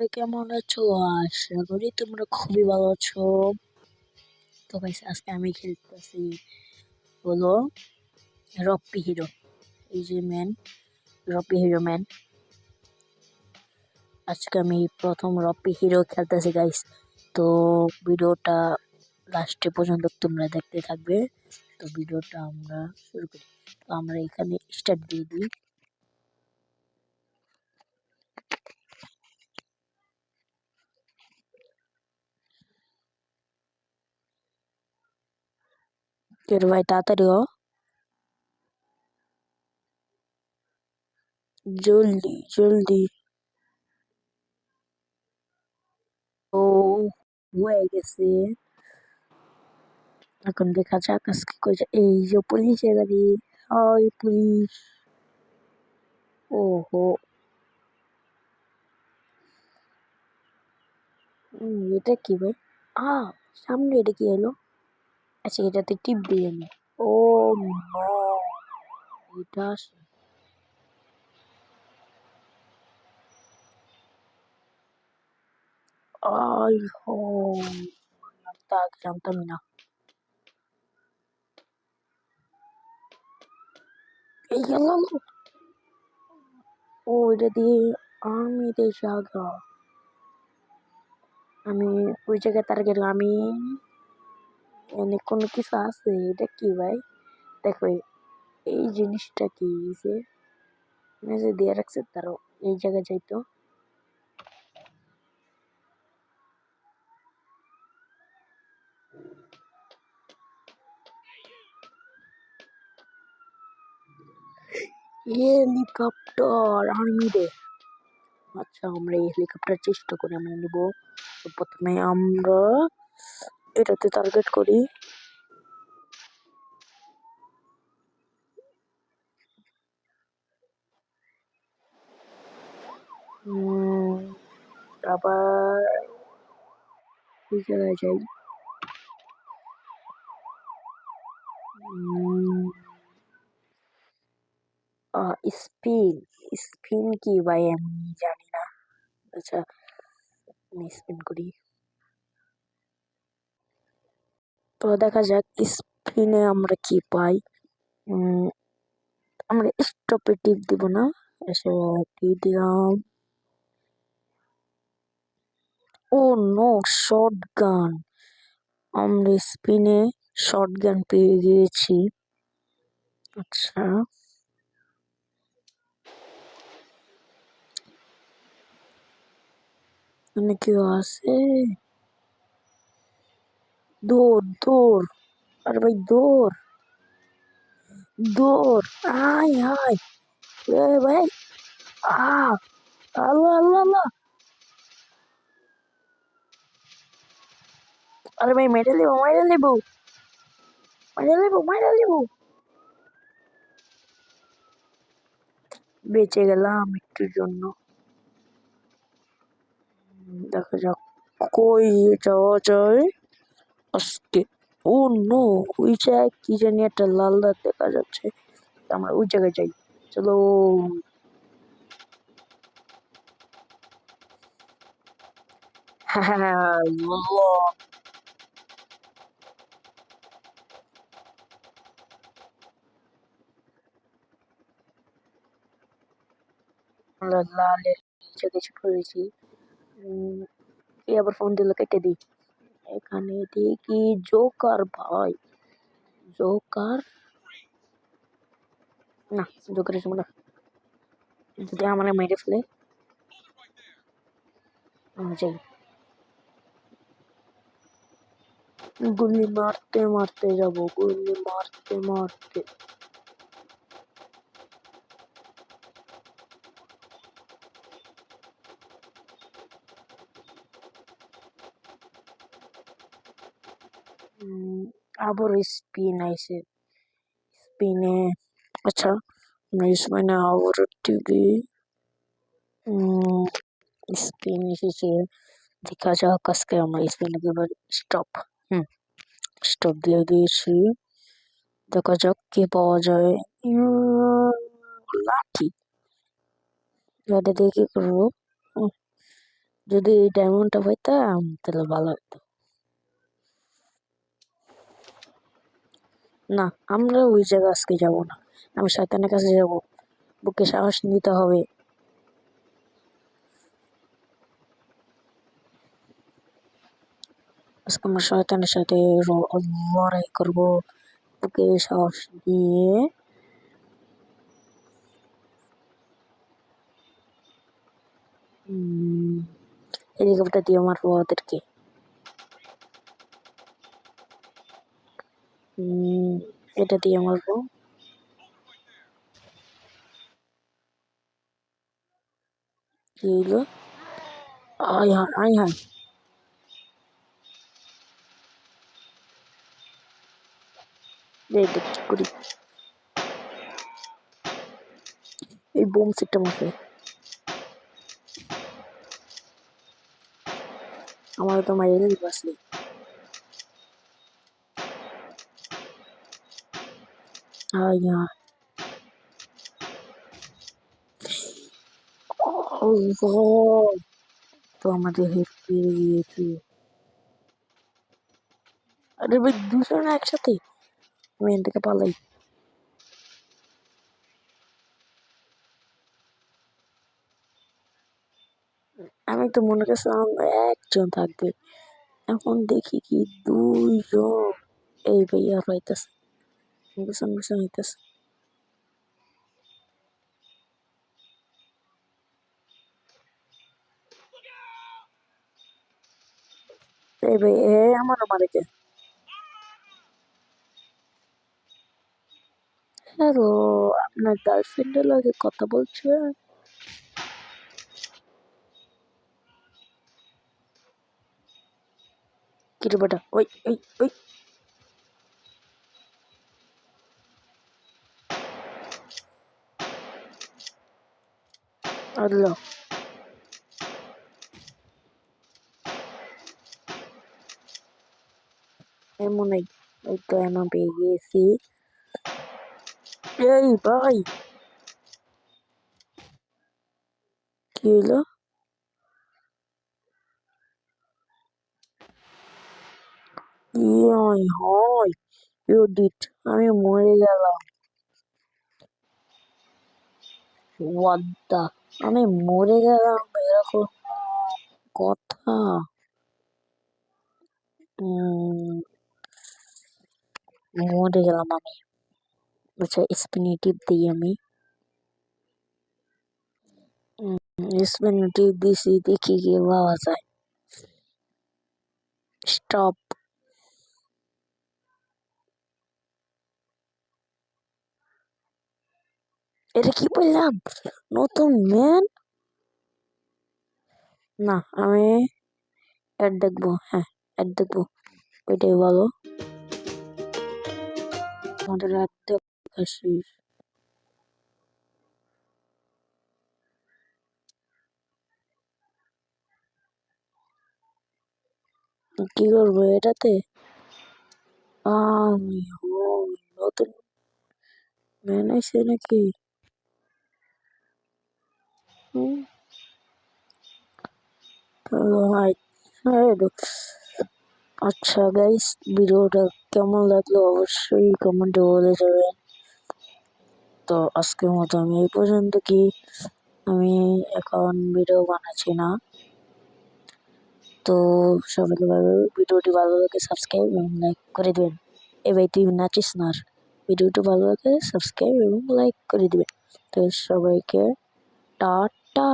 কেমন আছো? আশা করি তোমরা খুবই ভালো আছো। তো গাইস আজকে আমি খেলতেছি হলো রপ্পি হিরো। এই যে ম্যান রপ্পি হিরো ম্যান আজকে আমি প্রথম রপ্পি হিরো খেলতেছি গাইস তো ভিডিওটা লাস্টে পর্যন্ত তোমরা দেখতে থাকবে। তো ভিডিওটা আমরা শুরু করি। তো আমরা এখানে স্টার্ট দিয়ে দিই। তোর ভাই তাড়াতাড়ি হ। জলদি জলদি। ও, হয়ে গেছে। এখন দেখা যাক আজকে কই যা এই যে পুলিশের গাড়ি হাই, পুলিশ। ওহো। এটা কি ভাই? আ সামনে এটা কি এলো আচ্ছা এটাতে টিপ দিয়ে নি ও এটা আসে। জানতাম না। এই গেল ও, এটা দিয়ে আমি দেশে আমি ওই জায়গায় তার গেল আমি এনে কোনো কিছু আছে এটা কি ভাই দেখো এই জিনিসটা কি যে মেঝে দিয়ে রাখছে তারও এই জায়গায় যাইতো হেলিকপ্টার আর্মি দে আচ্ছা আমরা এই হেলিকপ্টার চেষ্টা করে আমরা নিব তো প্রথমে আমরা এটাতে টার্গেট করি। আবার এই জায়গায় যাই স্পিন। স্পিন কি ভাই? আমি জানি না। আচ্ছা আমি স্পিন করি। তো দেখা যাক স্পিনে আমরা কি পাই। আমরা স্টপে টিপ দিব না। এসে কি দিলাম। ও নো শর্ট গান আমরা স্পিনে শর্ট গান পেয়ে গিয়েছি। আচ্ছা। মানে কেউ আছে? দৌড় দৌড়। আরে ভাই, দৌড়। দৌড়। আয় আয়। এ ভাই, আ আল্লাহ আল্লাহ আল্লাহ আরে ভাই, মেরে নেব মেরে নেব। মেরে নেব মেরে নেব। বেঁচে গেলাম একটুর জন্য। দেখা যাক কই যাওয়া যায়। আজকে। ও নো, ওই জায়গায় কি জানি একটা লাল লাল দেখা যাচ্ছে। আমরা ওই জায়গায় যাই। চলো। হ্যাঁ আল্লাহ। আমরা লালের নিচে আবার ফোন দিল, কেটে দিই। এখানে দেখি জোকার ভাই জোকার না জোকারের সময় না যদি আমার মেরে ফেলে আমি যাই গুলি মারতে মারতে যাব গুলি মারতে মারতে আবার স্পিন আইছে স্পিনে আচ্ছা স্পিনে আবার টিভি স্পিন এসেছে দেখা যাক আজকে আমরা স্পিনে এবার স্টপ হুম স্টপ দিয়ে দিয়েছি দেখা যাক কে পাওয়া যায় লাঠি এটা দিয়ে কি করব যদি ডায়মন্ডটা পাইতাম তাহলে ভালো হতো না আমরা ওই জায়গা আজকে যাব না। আমি শয়তানের কাছে যাব। বুকে সাহস নিতে হবে। আজকে আমরা শয়তানের সাথে লড়াই করব। বুকে সাহস দিয়ে হেলিকপ্টার দিয়ে মারবো ওদেরকে। উম, এটা দিয়ে মারবো। কি হইল? আয় হায় আয় হায়। এই বোম সেটটা মারছে আমার তো মাইরে দিল আয় হায় আল্লাহ তো আমাদের হেল্প পেয়ে গিয়েছে আরে, ভাই, দুজন একসাথে? আমি এখান থেকে পালাই। আমি তো মনে করছিলাম একজন থাকবে। এখন দেখি কি দুইজন এই ভাইয়া পাইতেছে। পিছন পিছন হইতেছে এই ভাই এ আমার মারে কে হ্যালো আপনার গার্লফ্রেন্ডের লগে কথা বলছেন কিরে বেটা ওই ওই ওই আল্লাহ। এমন এই তো এমন পেয়ে গিয়েছি এই ভাই। কি হলো ইয়াই হয় ইউডিট, আমি মরে গেলাম। ওয়াদ্দা আমি মরে গেলাম এরকম কথা উম, মরে গেলাম আমি আচ্ছা স্পিনিটিভ দিই আমি স্পিনিটিভ দিছি দেখি কি পাওয়া যায় স্টপ এটা কি বললাম? নতুন ম্যান না, আমি অ্যাড দেখব হ্যাঁ অ্যাড দেখব। ওইটাই ভালো। আমাদের অ্যাড কি করব এটাতে? আমি নতুন ম্যান আইছে নাকি আচ্ছা গাইস ভিডিওটা কেমন লাগল অবশ্যই কমেন্টে বলে যাবেন। তো আজকের মতো আমি এই পর্যন্ত কি, আমি এখন ভিডিও বানাচ্ছি না। তো সবাইকে ভালো, ভিডিওটি ভালো লাগে সাবস্ক্রাইব এবং লাইক করে দেবেন। এ ভাই, তুই নাচিস না ভিডিওটি ভালো লাগে সাবস্ক্রাইব এবং লাইক করে দিবেন। তো সবাইকে টাটা। একটা